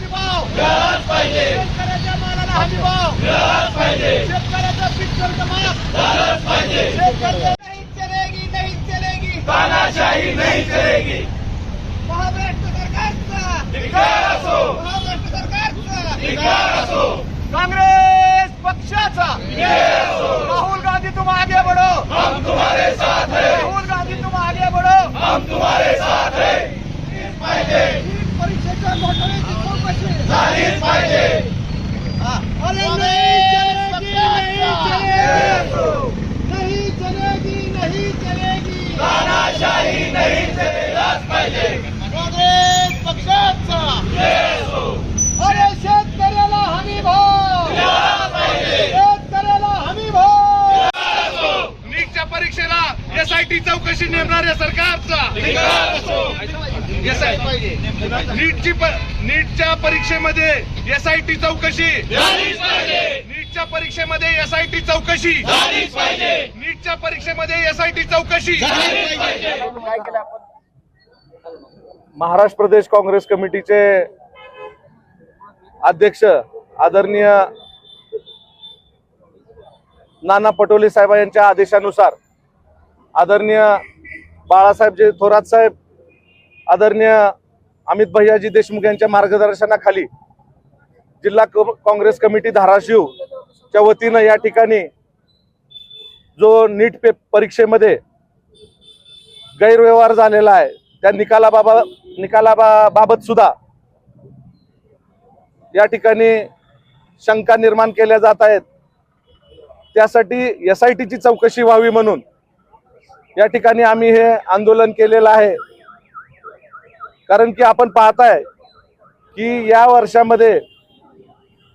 हमी भाव मिळालाच पाहिजे. शेतकऱ्याच्या मालाला हमी भाव मिळालाच पाहिजे. शेतकऱ्याचं पीक कर्ज माफ झालंच पाहिजे. शेतकऱ्याचं नहीं चलेगी नहीं चलेगी. तानाशाही नाही चलेगी. महाराष्ट्र सरकारचा. धिक्कार असो. महाराष्ट्र सरकारचा. धिक्कार असो. कांग्रेस पक्षाचा. विजय असो. राहुल गांधी तुम आगे बढ़ो. हम तुम्हारे साथ है. राहुल गांधी तुम आगे बढ़ो. हम तुम्हारे साथ है पाहिजे नीट परीक्षेच्या घोटाळ्याची चौकशी झालीच पाहिजे अरे नहीं चलेगी नहीं चलेगी नहीं चलेगी नहीं चलेगी तानाशाही नाही चलेलाच पाहिजे काँग्रेस पक्षाचा अरे शेतकऱ्याला हमी भाव मिळालाच पाहिजे शेतकऱ्याला हमी भाव नीटच्या परीक्षेला एसआयटी चौकशी नेमणाऱ्या सरकारचा. नीटची नीटच्या परीक्षेमध्ये एसआयटी चौकशी टी चौकशी. नीटच्या परीक्षेमध्ये एसआयटी चौकशी. टी नीटच्या परीक्षेमध्ये एसआयटी चौकशी. महाराष्ट्र प्रदेश काँग्रेस कमिटीचे अध्यक्ष आदरणीय नाना पटोले साहेब यांच्या आदेशानुसार आदरणीय बाळासाहेब जे थोरात साहेब आदरणीय अमित भैयाजी देशमुख यांच्या मार्गदर्शनाखाली जिल्हा काँग्रेस कमिटी धाराशिवच्या वतीनं या ठिकाणी जो नीट पे परीक्षेमध्ये गैरव्यवहार झालेला आहे त्या निकालाबाबा निकालाबाबत सुद्धा या ठिकाणी शंका निर्माण केल्या जात आहेत. त्यासाठी एस आय टीची चौकशी व्हावी म्हणून या ठिकाणी आम्ही हे आंदोलन केलेलं आहे. कारण की आपण पाहताय की या वर्षामध्ये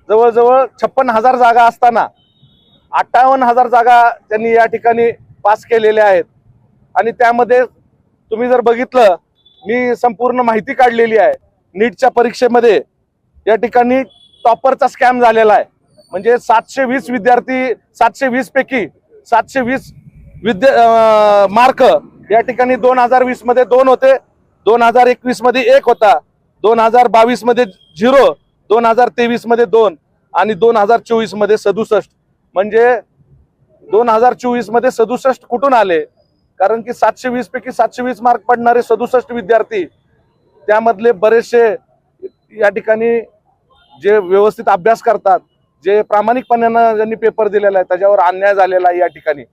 जवळजवळ छप्पन हजार जागा असताना अठ्ठावन्न हजार जागा त्यांनी या ठिकाणी पास केलेल्या आहेत. आणि त्यामध्ये तुम्ही जर बघितलं मी संपूर्ण माहिती काढलेली आहे. नीटच्या परीक्षेमध्ये या ठिकाणी टॉपरचा स्कॅम झालेला आहे. म्हणजे सातशे वीस विद्यार्थी सातशे वीस पैकी सातशे वीस विद्या मार्क. या ठिकाणी दोन हजार वीसमध्ये दोन होते. दोन हजार एकवीसमध्ये एक होता. दोन हजार बावीसमध्ये झिरो. दोन हजार तेवीसमध्ये दोन. आणि दोन हजार चोवीसमध्ये सदुसष्ट. म्हणजे दोन हजार चोवीसमध्ये सदुसष्ट कुठून आले? कारण की सातशे वीस पैकी सातशे वीस मार्क पडणारे सदुसष्ट विद्यार्थी त्यामधले बरेचसे या ठिकाणी जे व्यवस्थित अभ्यास करतात जे प्रामाणिकपणानं ज्यांनी पेपर दिलेला आहे त्याच्यावर अन्याय झालेला आहे या ठिकाणी.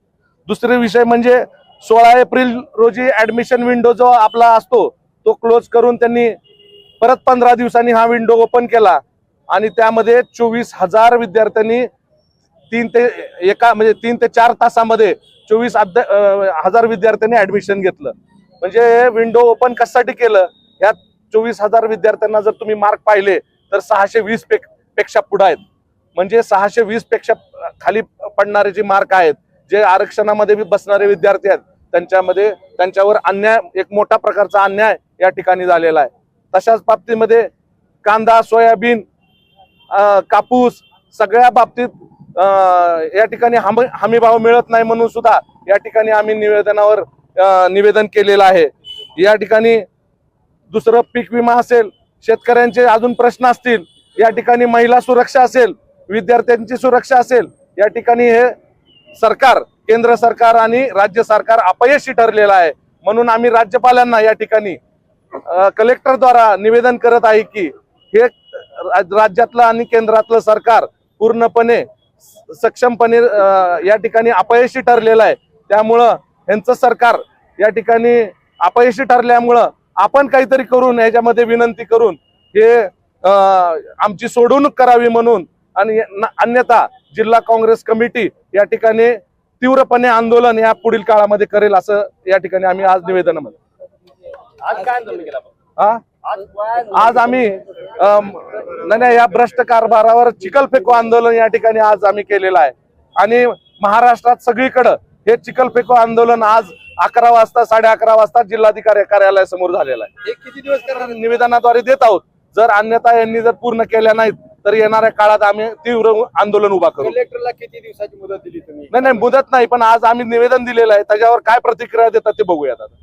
दुसरे विषय म्हणजे सोळा एप्रिल रोजी ऍडमिशन विंडो जो आपला असतो तो क्लोज करून त्यांनी परत पंधरा दिवसांनी हा विंडो ओपन केला. आणि त्यामध्ये चोवीस हजार विद्यार्थ्यांनी तीन ते एका म्हणजे तीन ते चार तासामध्ये चोवीस हजार विद्यार्थ्यांनी ऍडमिशन घेतलं. म्हणजे विंडो ओपन कशासाठी केलं? ह्या चोवीस हजार विद्यार्थ्यांना जर तुम्ही मार्क पाहिले तर सहाशे वीस पेकपेक्षा पुढं आहेत. म्हणजे सहाशे वीसपेक्षा खाली पडणारे जे मार्क आहेत जे आरक्षणामध्ये बी बसणारे विद्यार्थी आहेत त्यांच्यामध्ये त्यांच्यावर अन्याय एक मोठा प्रकारचा अन्याय या ठिकाणी झालेला आहे. तशाच बाबतीमध्ये कांदा सोयाबीन कापूस सगळ्या बाबतीत या ठिकाणी हमी हमी भाव मिळत नाही म्हणून सुद्धा या ठिकाणी आम्ही निवेदनावर निवेदन केलेलं आहे. या ठिकाणी दुसरं पीक विमा असेल शेतकऱ्यांचे अजून प्रश्न असतील या ठिकाणी महिला सुरक्षा असेल विद्यार्थ्यांची सुरक्षा असेल या ठिकाणी हे सरकार केंद्र सरकार आणि राज्य सरकार अपयशी ठरलेलं आहे. म्हणून आम्ही राज्यपालांना या ठिकाणी कलेक्टरद्वारा निवेदन करत आहे की हे राज- राज्यातलं आणि केंद्रातलं सरकार पूर्णपणे स- सक्षमपणे या ठिकाणी अपयशी ठरलेलं आहे. त्यामुळं यांचं सरकार या ठिकाणी अपयशी ठरल्यामुळं आपण काहीतरी करून याच्यामध्ये विनंती करून हे आमची सोडवणूक करावी म्हणून आणि अन्यथा जिल्हा काँग्रेस कमिटी या ठिकाणी तीव्रपणे आंदोलन या पुढील काळामध्ये करेल असं या ठिकाणी आम्ही आज निवेदनामध्ये आज काय आंदोलन केलं आपण? आज काय आज आम्ही नाही नाही, या भ्रष्ट कारभारावर चिखल फेको आंदोलन या ठिकाणी आज आम्ही केलेलं आहे. आणि महाराष्ट्रात सगळीकडं हे चिखल फेको आंदोलन आज अकरा वाजता साडे अकरा वाजता जिल्हाधिकारी कार्यालयासमोर झालेलं आहे. एक किती दिवस निवेदनाद्वारे देत आहोत. जर अन्यथा यांनी जर पूर्ण केल्या नाहीत तर येणाऱ्या काळात आम्ही तीव्र आंदोलन उभा करू. कलेक्टरला किती दिवसाची मुदत दिली तुम्ही? नाही नाही मुदत नाही पण आज आम्ही निवेदन दिलेलं आहे. त्याच्यावर काय प्रतिक्रिया देतात ते बघूयात आता.